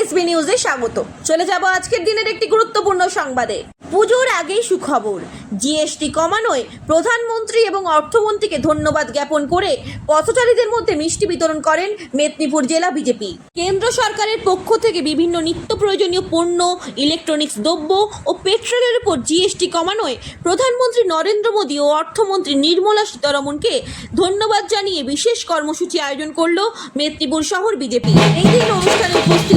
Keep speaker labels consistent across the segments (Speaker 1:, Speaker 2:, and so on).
Speaker 1: SB নিউজে স্বাগত। চলে যাব আজকের দিনের একটি গুরুত্বপূর্ণ সংবাদে। পুজোর আগেই সুখবর। জিএসটি কমানোয় প্রধানমন্ত্রী এবং অর্থমন্ত্রীকে ধন্যবাদ জ্ঞাপন করে পথচারীদের মধ্যে মিষ্টি বিতরণ করেন মেদিনীপুর জেলা বিজেপি। কেন্দ্র সরকারের পক্ষ থেকে বিভিন্ন নিত্য প্রয়োজনীয় পণ্য, ইলেকট্রনিক্স দ্রব্য ও পেট্রোলের উপর জিএসটি কমানোয় প্রধানমন্ত্রী নরেন্দ্র মোদী ও অর্থমন্ত্রী নির্মলা সীতারমনকে ধন্যবাদ জানিয়ে বিশেষ কর্মসূচি আয়োজন করল মেদিনীপুর শহর বিজেপি। এই দিন অনুষ্ঠানে উপস্থিত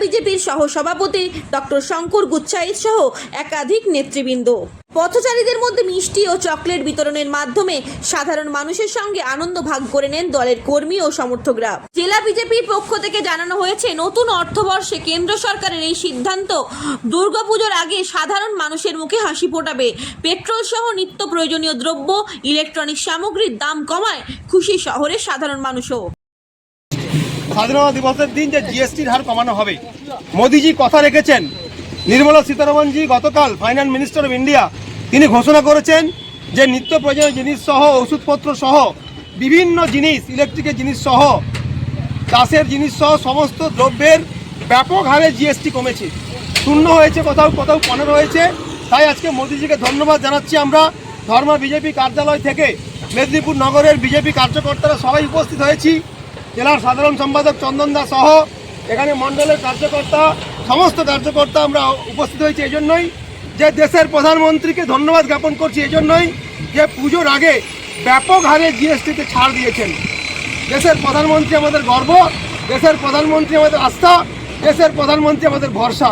Speaker 1: জেলা বিজেপির সহ সভাপতি ডক্টর শঙ্কর গুচ্ছাইত সহ একাধিক নেতৃবৃন্দ। পথচারীদের মধ্যে মিষ্টি ও চকলেট বিতরণের মাধ্যমে সাধারণ মানুষের সঙ্গে আনন্দ ভাগ করে নেন দলের কর্মী ও সমর্থকরা। জেলা বিজেপির পক্ষ থেকে জানানো হয়েছে, নতুন অর্থবর্ষে কেন্দ্র সরকারের এই সিদ্ধান্ত দুর্গাপুজোর আগে সাধারণ মানুষের মুখে হাসি ফোটাবে। পেট্রোল সহ নিত্য প্রয়োজনীয় দ্রব্য ইলেকট্রনিক সামগ্রীর দাম কমায় খুশি শহরের সাধারণ মানুষও।
Speaker 2: স্বাধীনতা দিবসের দিন যে জিএসটির হার কমানো হবে। মোদিজি কথা রেখেছেন। নির্মলা সীতারমনজি গতকাল ফাইন্যান্স মিনিস্টার অফ ইন্ডিয়া তিনি ঘোষণা করেছেন যে নিত্য প্রয়োজনীয় জিনিস সহ, ওষুধপত্র সহ, বিভিন্ন জিনিস ইলেকট্রিকের জিনিস সহ, চাষের জিনিস সহ, সমস্ত দ্রব্যের ব্যাপক হারে জিএসটি কমেছে। শূন্য হয়েছে কোথাও কোথাও পনেরো হয়েছে। তাই আজকে মোদিজিকে ধন্যবাদ জানাচ্ছি আমরা। ধর্মা বিজেপি কার্যালয় থেকে মেদিনীপুর নগরের বিজেপি কার্যকর্তারা সবাই উপস্থিত হয়েছি। জেলার সাধারণ সম্পাদক চন্দন দাস সহ এখানে মণ্ডলের কার্যকর্তা, সমস্ত কার্যকর্তা আমরা উপস্থিত হয়েছি এই জন্যই যে দেশের প্রধানমন্ত্রীকে ধন্যবাদ জ্ঞাপন করছি এই জন্যই যে পুজোর আগে ব্যাপক হারে জিএসটিতে ছাড় দিয়েছেন। দেশের প্রধানমন্ত্রী আমাদের গর্ব, দেশের প্রধানমন্ত্রী আমাদের আস্থা, দেশের প্রধানমন্ত্রী আমাদের ভরসা।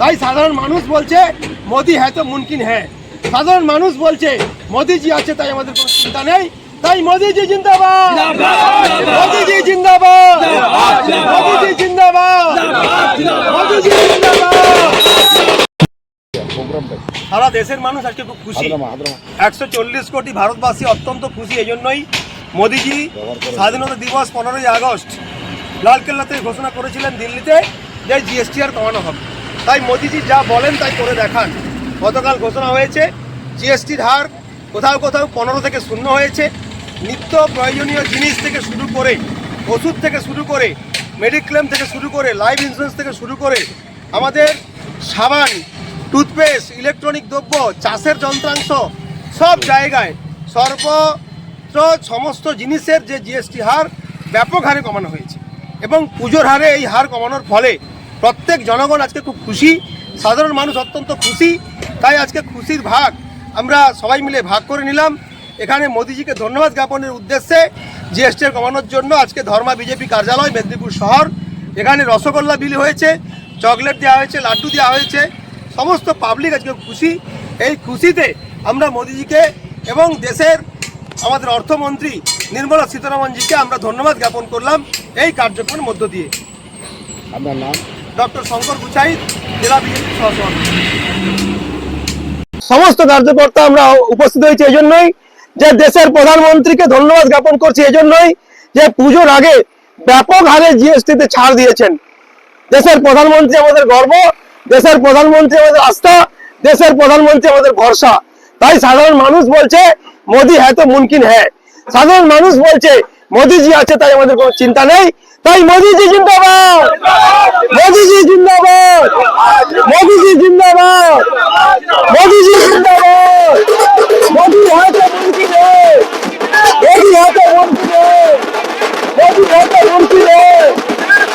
Speaker 2: তাই সাধারণ মানুষ বলছে, মোদি হ্যাঁ তো মুমকিন হ্যাঁ সাধারণ মানুষ বলছে, মোদিজি আছে, তাই আমাদের কোনো চিন্তা নেই। তাই মোদিজি জিন্দাবাদ। মোদিজি জিন্দাবাদ। মোদিজি জিন্দাবাদ। মোদিজি জিন্দাবাদ। সারা দেশের মানুষ আজকে খুব খুশি। একশো চল্লিশ কোটি ভারতবাসী অত্যন্ত খুশি এই জন্যই মোদিজি স্বাধীনতা দিবস পনেরোই আগস্ট লালকেল্লা থেকে ঘোষণা করেছিলেন দিল্লিতে যে জিএসটি আর কমানো হবে। তাই মোদিজি যা বলেন তাই করে দেখান। গতকাল ঘোষণা হয়েছে জিএসটির হার কোথাও কোথাও পনেরো থেকে শূন্য হয়েছে। নিত্য প্রয়োজনীয় জিনিস থেকে শুরু করে, ওষুধ থেকে শুরু করে মেডিক্লেম থেকে শুরু করে লাইফ ইন্স্যুরেন্স থেকে শুরু করে, আমাদের সাবান টুথপেস্ট ইলেকট্রনিক দ্রব্য, চাষের যন্ত্রাংশ, সব জায়গায় সর্বত্র সমস্ত জিনিসের যে জিএসটি হার ব্যাপক হারে কমানো হয়েছে। এবং পুজোর হারে এই হার কমানোর ফলে প্রত্যেক জনগণ আজকে খুব খুশি, সাধারণ মানুষ অত্যন্ত খুশি। তাই আজকে খুশির ভাগ আমরা সবাই মিলে ভাগ করে নিলাম। এখানে মোদিজিকে ধন্যবাদ জ্ঞাপনের উদ্দেশ্যে জিএসটি কমানোর জন্য আজকে ধর্মা বিজেপি কার্যালয় মেদিনীপুর শহর। এখানে রসগোল্লা বিলি হয়েছে চকলেট দেওয়া হয়েছে লাড্ডু দেওয়া হয়েছে সমস্ত পাবলিক আজকে খুশি। এই খুশিতে আমরা মোদিজিকে এবং দেশের আমাদের অর্থমন্ত্রী নির্মলা সীতারামনজিকে আমরা ধন্যবাদ জ্ঞাপন করলাম এই কার্যক্রমের মধ্য দিয়ে।
Speaker 3: আপনার নাম?
Speaker 2: ডক্টর শঙ্কর গুচাই জেলা বিজেপি সহসভাপতি। সমস্ত কার্যকর্তা আমরা উপস্থিত হয়েছি এই জন্যই। যে দেশের প্রধানমন্ত্রীকে ধন্যবাদ জ্ঞাপন করছি এই জন্যই যে পুজোর আগে ব্যাপক হারে জিএসটিতে ছাড় দিয়েছেন। দেশের প্রধানমন্ত্রী আমাদের গর্ব, দেশের প্রধানমন্ত্রী আমাদের আস্থা, দেশের প্রধানমন্ত্রী আমাদের ভরসা। তাই সাধারণ মানুষ বলছে, মোদি হ্যাঁ তো মুমকিন হ্যাঁ সাধারণ মানুষ বলছে, মোদিজি আছে, তাই আমাদের কোনো চিন্তা নেই। তাই মোদিজি জিন্দাবাদ!